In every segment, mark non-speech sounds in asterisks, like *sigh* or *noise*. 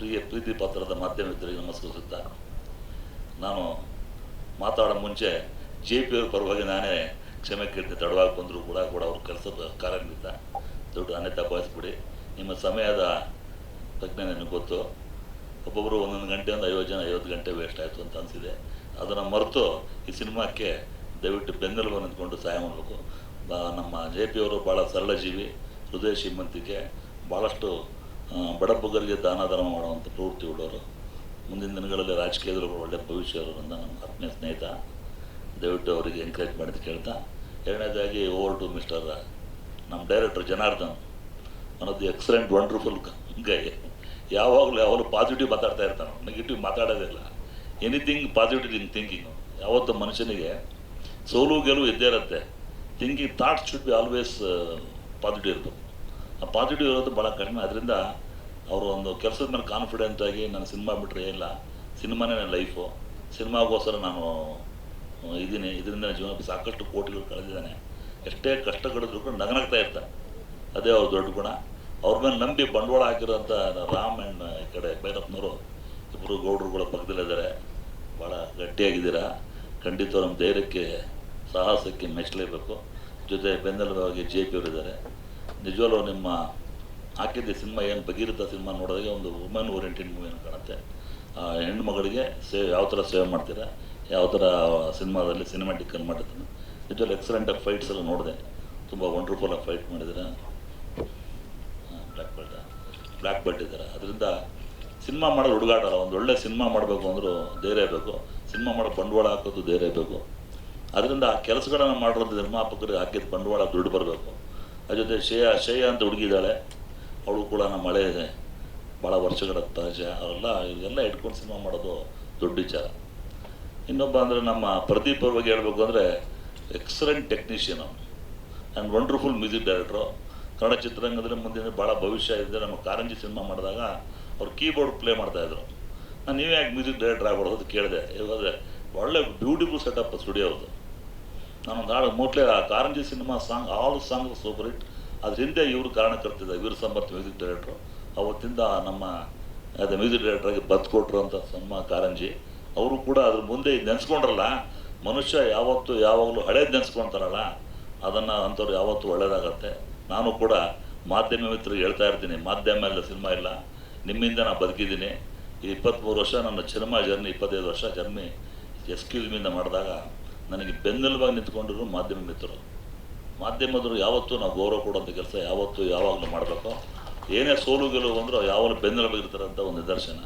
ಪ್ರಿಯ ಪ್ರೀತಿ ಪಾತ್ರದ ಮಾಧ್ಯಮ ಮಿತ್ರರಿಗೆ ನಮಸ್ಕರಿಸುತ್ತಾ, ನಾನು ಮಾತಾಡೋ ಮುಂಚೆ ಜೆ ಪಿ ಅವ್ರ ಪರವಾಗಿ ನಾನೇ ಕ್ಷಮೆ ಕೇಳ್ತೆ, ತಡವಾಗಿ ಬಂದರೂ ಕೂಡ ಕೂಡ ಅವ್ರ ಕೆಲಸದ ಕಾರ್ಯನಿಮಿತ್ತ ದೊಡ್ಡ ಅನ್ಯತಾ ಭಾವಿಸ್ಬಿಡಿ. ನಿಮ್ಮ ಸಮಯದ ಪ್ರಜ್ಞೆ ನನಗೆ ಗೊತ್ತು. ಒಬ್ಬೊಬ್ಬರು ಒಂದೊಂದು ಗಂಟೆ, ಒಂದು ಐವತ್ತು ಜನ ಐವತ್ತು ಗಂಟೆ ವೇಸ್ಟ್ ಆಯಿತು ಅಂತ ಅನಿಸಿದೆ. ಅದನ್ನು ಮರೆತು ಈ ಸಿನಿಮಾಕ್ಕೆ ದಯವಿಟ್ಟು ಬೆಂಗಳೂರು ನಿಂತ್ಕೊಂಡು ಸಹಾಯ ಮಾಡಬೇಕು. ನಮ್ಮ ಜೆ ಪಿ ಅವರು ಭಾಳ ಸರಳ ಜೀವಿ, ಹೃದಯ ಶ್ರೀಮಂತಿಕೆ ಭಾಳಷ್ಟು ಆ, ಬುಗರಿಗೆ ದಾನ ಧರ್ಮ ಮಾಡುವಂಥ ಪ್ರವೃತ್ತಿ ಉಳ್ಳವರು ಮುಂದಿನ ದಿನಗಳಲ್ಲಿ ರಾಜಕೀಯದಲ್ಲಿ ಒಳ್ಳೆಯ ಭವಿಷ್ಯ ಇರೋದ್ರಿಂದ ನಮ್ಮ ಆತ್ಮೀಯ ಸ್ನೇಹಿತ ದಯವಿಟ್ಟು ಅವರಿಗೆ ಎನ್ಕರೇಜ್ ಮಾಡಿದ್ದು ಕೇಳ್ತಾ ಎರಡನೇದಾಗಿ ಓವರ್ ಟು ಮಿಸ್ಟರ್ ನಮ್ಮ director Janardhan. One of the excellent wonderful guy ಯಾವಾಗಲೂ ಯಾವಾಗಲೂ ಪಾಸಿಟಿವ್ ಮಾತಾಡ್ತಾ ಇರ್ತಾನೆ ನೆಗೆಟಿವ್ ಮಾತಾಡೋದೇ ಇಲ್ಲ. ಎನಿಥಿಂಗ್ ಪಾಸಿಟಿವ್ ಇನ್ ಥಿಂಕಿಂಗ್ ಯಾವತ್ತು ಮನುಷ್ಯನಿಗೆ ಸೋಲು ಗೆಲುವು ಇದ್ದೇ ಇರುತ್ತೆ. Thinking thoughts should be always positive ಇರಬೇಕು. ಆ ಪಾಸಿಟಿವ್ ಇರೋದು ಭಾಳ ಕಡಿಮೆ. ಅದರಿಂದ ಅವರು ಒಂದು ಕೆಲಸದ ಮೇಲೆ ಕಾನ್ಫಿಡೆಂಟ್ ಆಗಿ ನಾನು ಸಿನಿಮಾ ಬಿಟ್ಟರೆ ಇಲ್ಲ. ಸಿನಿಮಾನೇ ನನ್ನ ಲೈಫು ಸಿನಿಮಾಗೋಸ್ಕರ ನಾನು ಇದ್ದೀನಿ. ಇದರಿಂದ ಜೀವನಕ್ಕೆ ಸಾಕಷ್ಟು ಕೋಟಿಗಳು ಕಳೆದಿದ್ದಾನೆ. ಎಷ್ಟೇ ಕಷ್ಟಗಳಿದ್ರು ಕೂಡ ನಗನಾಗ್ತಾ ಇರ್ತಾನೆ. ಅದೇ ಅವ್ರ ದೊಡ್ಡ ಗುಣ. ಅವ್ರ ಮೇಲೆ ನಂಬಿ ಬಂಡವಾಳ ಹಾಕಿರೋಂಥ ರಾಮ್ ಆ್ಯಂಡ್ ಈ ಕಡೆ ಭೈರಪ್ಪನವರು ಇಬ್ಬರು ಗೌಡ್ರುಗಳ ಪಕ್ಕದಲ್ಲಿದ್ದಾರೆ ಭಾಳ ಗಟ್ಟಿಯಾಗಿದ್ದೀರಾ? ಖಂಡಿತ ನಮ್ಮ ಧೈರ್ಯಕ್ಕೆ ಸಾಹಸಕ್ಕೆ ಮೆಚ್ಚಲೇಬೇಕು ಜೊತೆ ಬೆನ್ನೆಲುಬಾಗಿ ಜೆ ಪಿ ಅವರಿದ್ದಾರೆ. ನಿಜವಾಗ್ಲೂ ನಿಮ್ಮ ಹಾಕಿದ್ದ ಸಿನಿಮಾ ಏನು ಭಗೀರಥ ಸಿನಿಮಾ ನೋಡಿದಾಗ ಒಂದು ವುಮೆನ್ ಓರಿಯೆಂಟೆಡ್ ಮೂವಿ ಅಂತ ಕಾಣುತ್ತೆ. ಹೆಣ್ಣು ಮಗಳಿಗೆ ಸೇವೆ ಯಾವ ಥರ ಸೇವೆ ಮಾಡ್ತೀರಾ, ಯಾವ ಥರ ಸಿನಿಮಾದಲ್ಲಿ ಸಿನಿಮಾಟಿಕ್ ಮಾಡಿದ್ದೀನಿ ನಿಜವಾಗ್ಲೂ ಎಕ್ಸಲೆಂಟಾಗಿ ಫೈಟ್ಸ್ ಎಲ್ಲ ನೋಡಿದೆ. ತುಂಬ ವಂಡರ್ಫುಲ್ಲಾಗಿ ಫೈಟ್ ಮಾಡಿದ್ದೀರಾ. ಬ್ಲ್ಯಾಕ್ ಬೆಲ್ಟ್ ಬ್ಲ್ಯಾಕ್ ಬೆಲ್ಟ್ ಇದ್ದಾರೆ. ಅದರಿಂದ ಸಿನಿಮಾ ಮಾಡೋದು ಹುಡುಗಾಟ ಅಲ್ಲ ಒಂದು ಒಳ್ಳೆ ಸಿನಿಮಾ ಮಾಡಬೇಕು ಅಂದರೂ ಧೈರ್ಯ ಬೇಕು. ಸಿನಿಮಾ ಮಾಡೋ ಬಂಡವಾಳ ಹಾಕೋದು ಧೈರ್ಯ ಬೇಕು. ಅದರಿಂದ ಆ ಕೆಲಸಗಳನ್ನು ಮಾಡಿರೋದು ನಿರ್ಮಾಪಕರಿಗೆ ಹಾಕಿದ ಬಂಡವಾಳ ದುಡ್ಡು ಬರಬೇಕು. ಜೊತೆ ಶ್ರೇಯ ಶ್ರೇಯ ಅಂತ ಹುಡುಗಿದ್ದಾಳೆ. ಅವಳು ಕೂಡ ನಮ್ಮ ಮಳೆ ಇದೆ. ಭಾಳ ವರ್ಷಗಳ ತಾಜ ಅವರೆಲ್ಲ ಇವೆಲ್ಲ ಇಟ್ಕೊಂಡು ಸಿನಿಮಾ ಮಾಡೋದು ದೊಡ್ಡ ವಿಚಾರ. ಇನ್ನೊಬ್ಬ ಅಂದರೆ ನಮ್ಮ ಪ್ರದೀಪ್ ಅವ್ರ ಬಗ್ಗೆ ಹೇಳಬೇಕು ಅಂದರೆ ಎಕ್ಸಲೆಂಟ್ ಟೆಕ್ನಿಷಿಯನ್ ಅವನು. And wonderful music director. Kannada ಚಿತ್ರರಂಗದಲ್ಲಿ ಮುಂದಿನ ಭಾಳ ಭವಿಷ್ಯ ಇದೆ. ನಮ್ಮ ಕಾರಂಜಿ ಸಿನಿಮಾ ಮಾಡಿದಾಗ ಅವ್ರು ಕೀಬೋರ್ಡ್ ಪ್ಲೇ ಮಾಡ್ತಾಯಿದ್ರು ನಾನು ನೀವೇ ಯಾಕೆ ಮ್ಯೂಸಿಕ್ ಡೈರೆಕ್ಟರ್ ಆಗ್ಬಾರ್ದು ಅಂತ ಕೇಳಿದೆ. ಇವಾಗ ಒಳ್ಳೆ ಬ್ಯೂಟಿಫುಲ್ ಸೆಟಪ್ ಸ್ಟುಡಿಯೋ ಅವ್ರದ್ದು ನಾನೊಂದು ಹಾಡು ಮೋಟ್ಲೆ ಆ Karanji cinema song all song super hit. ಅದ್ರ ಹಿಂದೆ ಇವರು ಕಾರಣಕರ್ತಿದ್ದ ವೀರ ಸಂಬರ್ತ್ ಮ್ಯೂಸಿಕ್ ಡೈರೆಕ್ಟ್ರು. ಅವತ್ತಿಂದ ನಮ್ಮ, ಅದೇ ಮ್ಯೂಸಿಕ್ ಡೈರೆಕ್ಟ್ರಾಗಿ ಬದ್ದು ಕೊಟ್ಟರು ಅಂತ ಸಿನಿಮಾ ಕಾರಂಜಿ. ಅವರು ಕೂಡ ಅದ್ರ ಮುಂದೆ ನೆನ್ಸ್ಕೊಂಡ್ರಲ್ಲ, ಮನುಷ್ಯ ಯಾವತ್ತು ಯಾವಾಗಲೂ ಹಳೇದು ನೆನ್ಸ್ಕೊಂತಾರಲ್ಲ, ಅದನ್ನು ಅಂಥವ್ರು ಯಾವತ್ತೂ ಒಳ್ಳೇದಾಗತ್ತೆ. ನಾನು ಕೂಡ ಮಾಧ್ಯಮ ಮಿತ್ರರಿಗೆ ಹೇಳ್ತಾ ಇರ್ತೀನಿ, ಮಾಧ್ಯಮ ಇಲ್ಲ, ಸಿನಿಮಾ ಇಲ್ಲ. ನಿಮ್ಮಿಂದ ನಾನು ಬದುಕಿದ್ದೀನಿ. ಈ ಇಪ್ಪತ್ತ್ಮೂರು ವರ್ಷ ನನ್ನ ಸಿನಿಮಾ ಜರ್ನಿ, ಇಪ್ಪತ್ತೈದು ವರ್ಷ ಜರ್ನಿ ಎಸ್ಕ್ಯೂಸ್ ಮಿಂದ ಮಾಡಿದಾಗ ನನಗೆ ಬೆನ್ನೆಲುಬಾಗಿ ನಿಂತ್ಕೊಂಡಿರೋ ಮಾಧ್ಯಮ ಮಿತ್ರರು. ಮಾಧ್ಯಮದವರು ಯಾವತ್ತೂ ನಾವು ಗೌರವ ಕೊಡುವಂಥ ಕೆಲಸ ಯಾವತ್ತೂ ಯಾವಾಗಲೂ ಮಾಡಬೇಕು. ಏನೇ ಸೋಲು ಗೆಲುವು ಬಂದರೂ ಯಾವಾಗಲೂ ಬೆನ್ನೆಲುಬಾಗಿರ್ತಾರೆ ಅಂತ ಒಂದು ನಿದರ್ಶನ.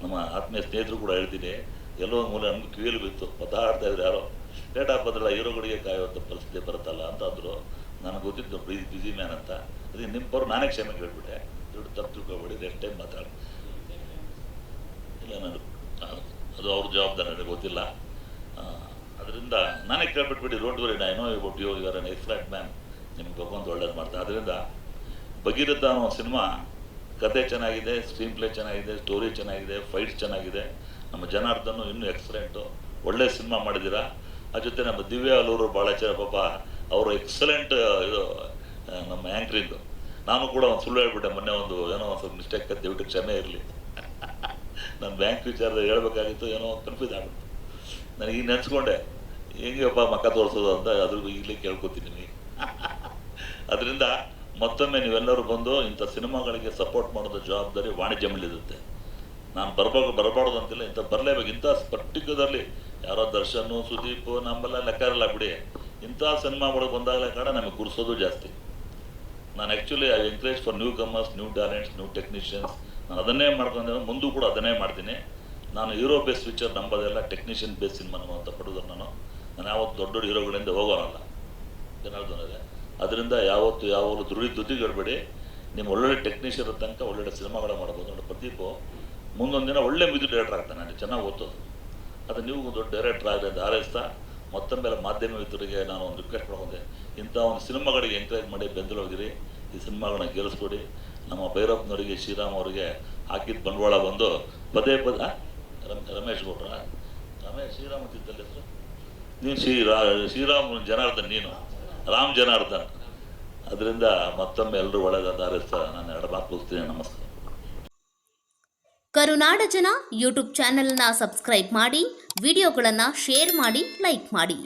ನಮ್ಮ ಆತ್ಮೀಯ ಸ್ನೇಹಿತರು ಕೂಡ ಹೇಳ್ತೀನಿ ಎಲ್ಲೋ ಮೂಲ ನಮ್ಗೆ ಕಿವಿಯಲ್ಲಿ ಬಿತ್ತು. ಪತಾಡ್ತಾ ಇದ್ರು ಯಾರೋ, ಡೇಟ್ ಆಫ್ ಬದಲ ಹೀರೋಗಳಿಗೆ ಕಾಯುವಂಥ ಪರಿಸ್ಥಿತಿ ಬರುತ್ತಲ್ಲ ಅಂತ ಅಂದರು. ನನಗೆ ಗೊತ್ತಿತ್ತು ಬಿಸಿ ಬಿಸಿ ಮ್ಯಾನ್ ಅಂತ. ಅದಕ್ಕೆ ಪರ ನಾನೇ ಕ್ಷಮೆ ಕೇಳ್ಬಿಟ್ಟೆ ದೊಡ್ಡ ತಪ್ಪು ತಿಳ್ಕೊಬೇಡಿ ನೆಕ್ಸ್ಟ್ ಟೈಮ್ ಮಾತಾಡಿ. ಇಲ್ಲ ನನಗೆ ಅದು ಅವ್ರ ಜವಾಬ್ದಾರಿ, ನನಗೆ ಗೊತ್ತಿಲ್ಲ. ಅದರಿಂದ ನಾನೇ ಕೇಳ್ಬಿಟ್ಬಿಟ್ಟು road worry I know about you your an flat man ನಿಮ್ಗೆ ಭಗವಂತ ಒಳ್ಳೇದು ಮಾಡ್ತಾ ಅದರಿಂದ ಭಗೀರಥ ಅನ್ನೋ ಸಿನಿಮಾ ಕತೆ ಚೆನ್ನಾಗಿದೆ ಸ್ಕ್ರೀನ್ ಪ್ಲೇ ಚೆನ್ನಾಗಿದೆ ಸ್ಟೋರಿ ಚೆನ್ನಾಗಿದೆ ಫೈಟ್ಸ್ ಚೆನ್ನಾಗಿದೆ. ನಮ್ಮ ಜನಾರ್ದನು ಇನ್ನೂ ಎಕ್ಸಲೆಂಟು ಒಳ್ಳೆ ಸಿನಿಮಾ ಮಾಡಿದ್ದೀರಾ? ಆ ಜೊತೆ ನಮ್ಮ ದಿವ್ಯ ಅಲ್ಲೂರು ಭಾಳ ಪಾಪ ಅವರು ಎಕ್ಸಲೆಂಟ್ ಇದು ನಮ್ಮ ಆ್ಯಂಕ್ರಿಂದು ನಾನು ಕೂಡ ಒಂದು ಸುಳ್ಳು ಹೇಳ್ಬಿಟ್ಟೆ ಮೊನ್ನೆ ಒಂದು ಏನೋ ಒಂದು ಸ್ವಲ್ಪ ಮಿಸ್ಟೇಕ್ ದಯವಿಟ್ಟು ಕ್ಷಮೆ ಇರಲಿ. ನಾನು ಬ್ಯಾಂಕ್ ವಿಚಾರದಲ್ಲಿ ಹೇಳಬೇಕಾಗಿತ್ತು, ಏನೋ ಕನ್ಫ್ಯೂಸ್ ಆಗ್ಬಿಡ್ತು. ನನಗೆ ನೆನೆಸ್ಕೊಂಡೆ ಹೆಂಗಪ್ಪ ಮಕ್ಕ ತೋರಿಸೋದು ಅಂತ ಅದ್ರ ಈಗಲೇ ಕೇಳ್ಕೊತೀನಿ. *laughs* ಅದರಿಂದ ಮತ್ತೊಮ್ಮೆ ನೀವೆಲ್ಲರೂ ಬಂದು ಇಂಥ ಸಿನಿಮಾಗಳಿಗೆ ಸಪೋರ್ಟ್ ಮಾಡೋದು ಜವಾಬ್ದಾರಿ ವಾಣಿಜ್ಯ ಮೇಲಿರುತ್ತೆ. ನಾನು ಬರ್ಬೇಕು ಬರಬಾರ್ದು ಅಂತಿಲ್ಲ, ಇಂಥ ಬರಲೇಬೇಕು. ಇಂಥ ಪರ್ಟಿಕ್ಯುಲರ್ಲಿ ಯಾರೋ ದರ್ಶನ್, ಸುದೀಪ್, ನಮ್ಮೆಲ್ಲ ಲೆಕ್ಕ ಇರಲ್ಲ ಬಿಡಿ. ಇಂಥ ಸಿನಿಮಾಗಳು ಬಂದಾಗಲೇ ಕಾರಣ ನಮಗೆ ಗುರ್ಸೋದು ಜಾಸ್ತಿ. ನಾನು actually I encourage for newcomers new talents new technicians ನಾನು ಅದನ್ನೇ ಮಾಡ್ಕೊಂಡೆ, ಮುಂದೂ ಕೂಡ ಅದನ್ನೇ ಮಾಡ್ತೀನಿ. ನಾನು ಹೀರೋ ಬೇಸ್ ಪಿಕ್ಚರ್ ನಂಬೋದೆಲ್ಲ ಟೆಕ್ನಿಷಿಯನ್ ಬೇಸ್ ಸಿನಿಮಾನು ಅಂತ ಪಡೆದು ನಾನು. ನಾನು ಯಾವತ್ತು ದೊಡ್ಡ ದೊಡ್ಡ ಹೀರೋಗಳಿಂದ ಹೋಗೋನಲ್ಲ. ಜನಾರ್ದನ್ ಇದೆ ಅದರಿಂದ ಯಾವತ್ತು ಯಾವಾಗಲೂ ದುಡಿ ದುಡ್ಡಿಗೇಳ್ಬೇಡಿ. ನಿಮ್ಮ ಒಳ್ಳೊಳ್ಳೆ ಟೆಕ್ನಿಷಿಯನ್ ತನಕ ಒಳ್ಳೊಳ್ಳೆ ಸಿನಿಮಾಗಳು ಮಾಡ್ಬೋದು. ನೋಡಿ ಪ್ರದೀಪು, ಮುಂದೊಂದು ದಿನ ಒಳ್ಳೆ ಮ್ಯೂಸಿಕ್ ಡೈರೆಕ್ಟರ್ ಆಗ್ತಾನೆ. ನನಗೆ ಚೆನ್ನಾಗಿ ಓದೋದು ಅದು ನೀವು ದೊಡ್ಡ ಡೈರೆಕ್ಟರ್ ಆಗಲಿ ಅಂತ ಹಾರೈಸ್ತಾ ಮತ್ತೊಮ್ಮೆ ಮಾಧ್ಯಮ ಮಿತ್ರರಿಗೆ ನಾನು ಒಂದು ರಿಕ್ವೆಸ್ಟ್ ಮಾಡ್ಕೊಂಡೆ ಇಂಥ ಒಂದು ಸಿನಿಮಾಗಳಿಗೆ ಎಂಕರೇಜ್ ಮಾಡಿ ಬೆಂದಲೋಗಿರಿ ಈ ಸಿನಿಮಾಗಳನ್ನ ಗೆಲ್ಲಿಸ್ಕೊಡಿ ನಮ್ಮ ಭೈರಪ್ಪನವರಿಗೆ, ಶ್ರೀರಾಮ್ ಅವರಿಗೆ ಹಾಕಿದ ಬಂಡವಾಳ ಬಂದು ಪದೇ ಪದ ರಮೇಶ್ ಗೌಡ್ರ? ರಮೇಶ್ ಶ್ರೀರಾಮ ಅಂತಿದ್ದಲ್ಲ ಹೆಸರು? ನೀನು ಶ್ರೀರಾ ಶ್ರೀರಾಮ್ ಜನಾರ್ದನ್, ನೀನು? ರಾಮ್ ಜನಾರ್ದನ್. ಅದರಿಂದ ಮತ್ತೊಮ್ಮೆ ಎಲ್ಲರೂ ಒಳ್ಳೆದಾದ ಹಾರೈಸ್ತಾ ನಾನು ಎರಡು ಮಾತು ಮುಗಿಸ್ತೀನಿ ನಮಸ್ಕಾರ ಕರುನಾಡ ಜನ ಯೂಟ್ಯೂಬ್ ಚಾನೆಲ್ನ ಸಬ್ಸ್ಕ್ರೈಬ್ ಮಾಡಿ, ವಿಡಿಯೋಗಳನ್ನು ಶೇರ್ ಮಾಡಿ, ಲೈಕ್ ಮಾಡಿ.